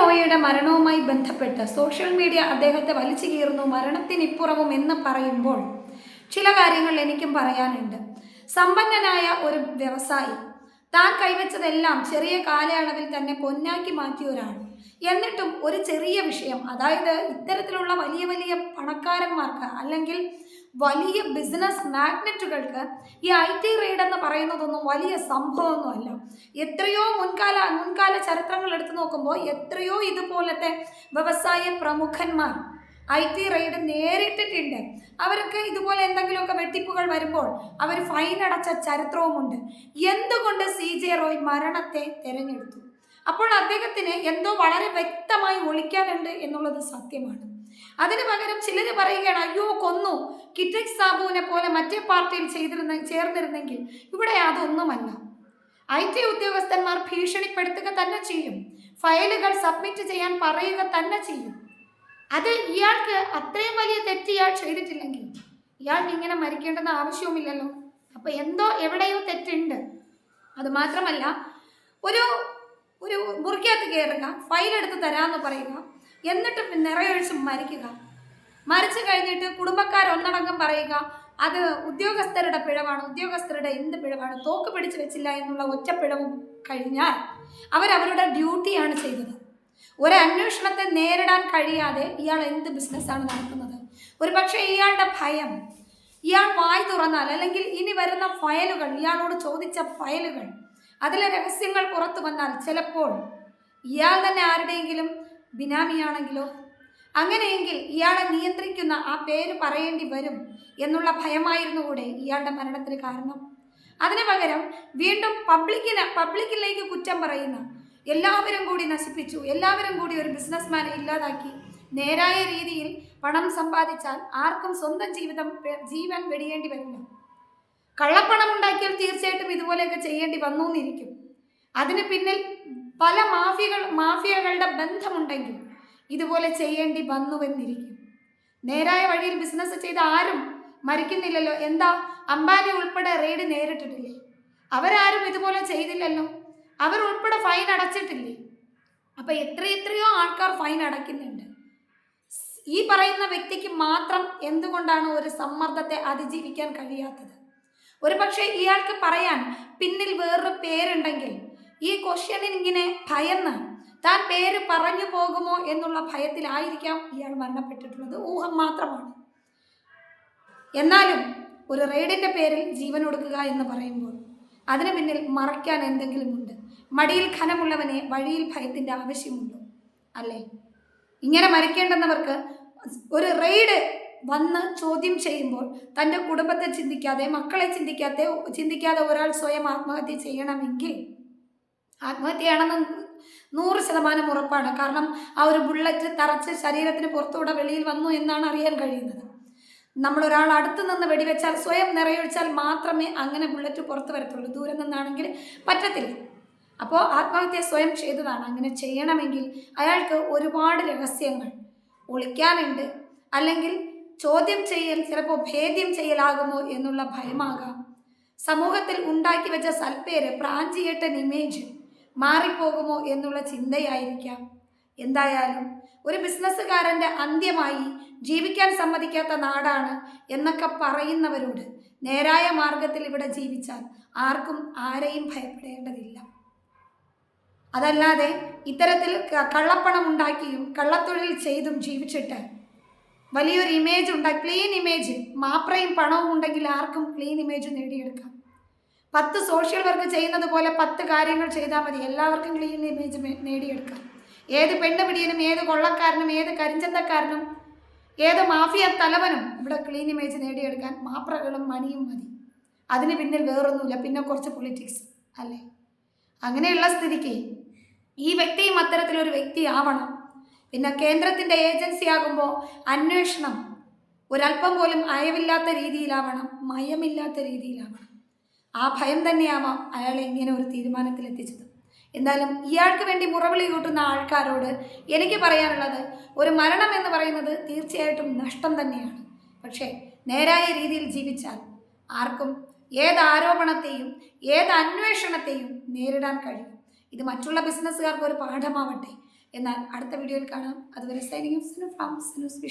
റോയിയുടെ മരണവുമായി ബന്ധപ്പെട്ട് social media അദ്ദേഹത്തെ വലിച്ചു കീറുന്നു മരണത്തിനിപ്പുറവും എന്ന് പറയുമ്പോൾ ചില കാര്യങ്ങൾ എനിക്കും പറയാനുണ്ട്. സമ്പന്നനായ ഒരു വ്യവസായി താൻ കൈവച്ചതെല്ലാം ചെറിയ കാലയളവിൽ തന്നെ പൊന്നാക്കി മാറ്റിയ ഒരാൾ. എന്നിട്ടും ഒരു ചെറിയ വിഷയം അതായത് ഇത്തരത്തിലുള്ള വലിയ വലിയ പണക്കാരന്മാർക്ക് അല്ലെങ്കിൽ വലിയ ബിസിനസ് മാഗ്നറ്റുകൾക്ക് ഈ ഐ ടി റെയ്ഡ് എന്ന് പറയുന്നതൊന്നും വലിയ സംഭവമൊന്നുമല്ല. എത്രയോ മുൻകാല മുൻകാല ചരിത്രങ്ങൾ എടുത്തു നോക്കുമ്പോൾ എത്രയോ ഇതുപോലത്തെ വ്യവസായ പ്രമുഖന്മാർ ഐ ടി റെയ്ഡ് നേരിട്ടിട്ടുണ്ട്. അവരൊക്കെ ഇതുപോലെ എന്തെങ്കിലുമൊക്കെ വെട്ടിപ്പുകൾ വരുമ്പോൾ അവർ ഫൈൻ അടച്ച ചരിത്രവുമുണ്ട്. എന്തുകൊണ്ട് സി ജെ റോയ് മരണത്തെ തിരഞ്ഞെടുത്തു? അപ്പോൾ അദ്ദേഹത്തിന് എന്തോ വളരെ വ്യക്തമായി ഒളിക്കാനുണ്ട് എന്നുള്ളത് സത്യമാണ്. അതിന് പകരം ചിലർ പറയുകയാണ് അയ്യോ കൊന്നു. കിറ്റക് സാബുവിനെ പോലെ മറ്റേ പാർട്ടിയിൽ ചെയ്തിരുന്ന ചേർന്നിരുന്നെങ്കിൽ ഇവിടെ അതൊന്നുമല്ല. ഐ ടി ഉദ്യോഗസ്ഥന്മാർ ഭീഷണിപ്പെടുത്തുക തന്നെ ചെയ്യും. ഫയലുകൾ സബ്മിറ്റ് ചെയ്യാൻ പറയുക തന്നെ ചെയ്യും. അത് ഇയാൾക്ക് അത്രയും വലിയ തെറ്റ് ഇയാൾ ചെയ്തിട്ടില്ലെങ്കിൽ ഇയാൾക്ക് ഇങ്ങനെ മരിക്കേണ്ടെന്ന് ആവശ്യവുമില്ലല്ലോ. അപ്പൊ എന്തോ എവിടെയോ തെറ്റുണ്ട്. അത് മാത്രമല്ല ഒരു ഒരു മുറിക്കകത്ത് കയറുക ഫയൽ എടുത്ത് തരാമെന്ന് പറയുക എന്നിട്ട് നിറയൊഴിച്ച് മരിക്കുക. മരിച്ചു കഴിഞ്ഞിട്ട് കുടുംബക്കാരൊന്നടങ്കം പറയുക അത് ഉദ്യോഗസ്ഥരുടെ പിഴവാണ്. ഉദ്യോഗസ്ഥരുടെ എന്ത് പിഴവാണ്? തോക്ക് പിടിച്ചു വെച്ചില്ല എന്നുള്ള ഒറ്റ പിഴവും കഴിഞ്ഞാൽ അവരവരുടെ ഡ്യൂട്ടിയാണ് ചെയ്തത്. ഒരു നേരിടാൻ കഴിയാതെ ഇയാൾ എന്ത് ബിസിനസ്സാണ് നടത്തുന്നത്? ഒരു പക്ഷേ ഇയാളുടെ ഭയം ഇയാൾ വായി തുറന്നാൽ അല്ലെങ്കിൽ ഇനി വരുന്ന ഫയലുകൾ ഇയാളോട് ചോദിച്ച ഫയലുകൾ അതിലെ രഹസ്യങ്ങൾ പുറത്തു വന്നാൽ ചിലപ്പോൾ ഇയാൾ തന്നെ ആരുടെയെങ്കിലും ബിനാമിയാണെങ്കിലോ അങ്ങനെയെങ്കിൽ ഇയാളെ നിയന്ത്രിക്കുന്ന ആ പേര് പറയേണ്ടി വരും എന്നുള്ള ഭയമായിരുന്നു കൂടെ ഇയാളുടെ മരണത്തിന് കാരണം. അതിനു പകരം വീണ്ടും പബ്ലിക്കിന് പബ്ലിക്കിലേക്ക് കുറ്റം പറയുന്ന എല്ലാവരും കൂടി നശിപ്പിച്ചു എല്ലാവരും കൂടി ഒരു ബിസിനസ്മാനെ ഇല്ലാതാക്കി. നേരായ രീതിയിൽ പണം സമ്പാദിച്ചാൽ ആർക്കും സ്വന്തം ജീവിതം ജീവൻ വെടിയേണ്ടി വരില്ല. കള്ളപ്പണം ഉണ്ടാക്കിയാൽ തീർച്ചയായിട്ടും ഇതുപോലെയൊക്കെ ചെയ്യേണ്ടി വന്നു എന്നിരിക്കും അതിന് പിന്നിൽ പല മാഫിയകൾ മാഫിയകളുടെ ബന്ധമുണ്ടെങ്കിൽ ഇതുപോലെ ചെയ്യേണ്ടി വന്നുവെന്നിരിക്കും. നേരായ വഴിയിൽ ബിസിനസ് ചെയ്ത ആരും മരിക്കുന്നില്ലല്ലോ. എന്താ? അംബാനി ഉൾപ്പെടെ റെയ്ഡ് നേരിട്ടിട്ടില്ലേ? അവരാരും ഇതുപോലെ ചെയ്തില്ലല്ലോ. അവർ ഉൾപ്പെടെ ഫൈൻ അടച്ചിട്ടില്ലേ? അപ്പൊ എത്ര എത്രയോ ആൾക്കാർ ഫൈൻ അടയ്ക്കുന്നുണ്ട്. ഈ പറയുന്ന വ്യക്തിക്ക് മാത്രം എന്തുകൊണ്ടാണ് ഒരു സമ്മർദ്ദത്തെ അതിജീവിക്കാൻ കഴിയാത്തത്? ഒരുപക്ഷേ ഇയാൾക്ക് പറയാൻ പിന്നിൽ വേറൊരു പേരുണ്ടെങ്കിൽ ഈ ക്വസ്റ്റ്യനിങ്ങനെ ഭയന്ന് താൻ പേര് പറഞ്ഞു പോകുമോ എന്നുള്ള ഭയത്തിലായിരിക്കാം ഇയാൾ മരണപ്പെട്ടിട്ടുള്ളത്. ഊഹം മാത്രമാണ്. എന്നാലും ഒരു റെയ്ഡിന്റെ പേരിൽ ജീവൻ ഒടുക്കുക എന്ന് പറയുമ്പോൾ അതിന് പിന്നിൽ മറയ്ക്കാൻ എന്തെങ്കിലും ഉണ്ട്. മടിയിൽ ഖനമുള്ളവനെ വഴിയിൽ ഭയത്തിന്റെ ആവശ്യമുണ്ടോ? അല്ലേ? ഇങ്ങനെ മരിക്കേണ്ടുന്നവർക്ക് ഒരു റെയ്ഡ് വന്ന് ചോദ്യം ചെയ്യുമ്പോൾ തന്റെ കുടുംബത്തെ ചിന്തിക്കാതെ മക്കളെ ചിന്തിക്കാതെ ചിന്തിക്കാതെ ഒരാൾ സ്വയം ആത്മഹത്യ ചെയ്യണമെങ്കിൽ ആത്മഹത്യയാണെന്ന് നൂറ് ശതമാനം ഉറപ്പാണ്. കാരണം ആ ഒരു ബുള്ളറ്റ് തറച്ച് ശരീരത്തിന് പുറത്തൂടെ വെളിയിൽ വന്നു എന്നാണ് അറിയാൻ കഴിയുന്നത്. നമ്മൾ ഒരാൾ അടുത്ത് നിന്ന് വെടിവെച്ചാൽ സ്വയം നിറയൊഴിച്ചാൽ മാത്രമേ അങ്ങനെ ബുള്ളറ്റ് പുറത്തു വരത്തുള്ളൂ. ദൂരെ നിന്നാണെങ്കിൽ പറ്റത്തില്ല. അപ്പോൾ ആത്മഹത്യ സ്വയം ചെയ്തതാണ്. അങ്ങനെ ചെയ്യണമെങ്കിൽ അയാൾക്ക് ഒരുപാട് രഹസ്യങ്ങൾ ഒളിക്കാനുണ്ട്. അല്ലെങ്കിൽ ചോദ്യം ചെയ്യൽ ചിലപ്പോൾ ഭേദ്യം ചെയ്യലാകുമോ എന്നുള്ള ഭയമാകാം. സമൂഹത്തിൽ ഉണ്ടാക്കി വെച്ച സൽപ്പേര് പ്രാഞ്ചിയേട്ടൻ ഇമേജ്. മാറിപ്പോകുമോ എന്നുള്ള ചിന്തയായിരിക്കാം. എന്തായാലും ഒരു ബിസിനസ്സുകാരന്റെ അന്ത്യമായി ജീവിക്കാൻ സമ്മതിക്കാത്ത നാടാണ് എന്നൊക്കെ പറയുന്നവരോട് നേരായ മാർഗത്തിൽ ഇവിടെ ജീവിച്ചാൽ ആർക്കും ആരെയും ഭയപ്പെടേണ്ടതില്ല. അതല്ലാതെ ഇത്തരത്തിൽ കള്ളപ്പണം ഉണ്ടാക്കിയും കള്ളത്തൊഴിൽ ചെയ്തും ജീവിച്ചിട്ട് വലിയൊരു ഇമേജ് ഉണ്ടാക്കി ക്ലീൻ ഇമേജ് മാപ്രയും പണവും ഉണ്ടെങ്കിൽ ആർക്കും ക്ലീൻ ഇമേജ് നേടിയെടുക്കാം. പത്ത് സോഷ്യൽ വർക്ക് ചെയ്യുന്നത് പോലെ പത്ത് കാര്യങ്ങൾ ചെയ്താൽ മതി. എല്ലാവർക്കും ക്ലീൻ ഇമേജ് നേടിയെടുക്കാം. ഏത് പെണ്ണുപിടിയനും ഏത് കൊള്ളക്കാരനും ഏത് കരിഞ്ചന്തക്കാരനും ഏത് മാഫിയ തലവനും ഇവിടെ ക്ലീൻ ഇമേജ് നേടിയെടുക്കാൻ മാപ്രകളും മണിയും മതി. അതിന് പിന്നിൽ വേറൊന്നുമില്ല. പിന്നെ കുറച്ച് പൊളിറ്റിക്സ് അല്ലേ? അങ്ങനെയുള്ള സ്ഥിതിക്ക് ഈ വ്യക്തിയും അത്തരത്തിലൊരു വ്യക്തി ആവണം. പിന്നെ കേന്ദ്രത്തിന്റെ ഏജൻസി ആകുമ്പോൾ അന്വേഷണം ഒരല്പം പോലും അയവില്ലാത്ത രീതിയിലാവണം. മയമില്ലാത്ത രീതിയിലാവണം. ആ ഭയം തന്നെയാവാം അയാളെ എങ്ങനെ ഒരു തീരുമാനത്തിൽ എത്തിച്ചത് എന്നാലും ഇയാൾക്ക് വേണ്ടി മുറവിളി കൂട്ടുന്ന ആൾക്കാരോട് എനിക്ക് പറയാനുള്ളത് ഒരു മരണം എന്ന് പറയുന്നത് തീർച്ചയായിട്ടും നഷ്ടം തന്നെയാണ്. പക്ഷേ നേരായ രീതിയിൽ ജീവിച്ചാൽ ആർക്കും ഏത് ആരോപണത്തെയും ഏത് അന്വേഷണത്തെയും നേരിടാൻ കഴിയും. ഇത് മറ്റുള്ള ബിസിനസ്സുകാർക്ക് ഒരു പാഠമാവട്ടെ. എന്നാൽ അടുത്ത വീഡിയോയിൽ കാണാം. അതുവരെ സൈനിങ് ഫ്രം സിനുസ്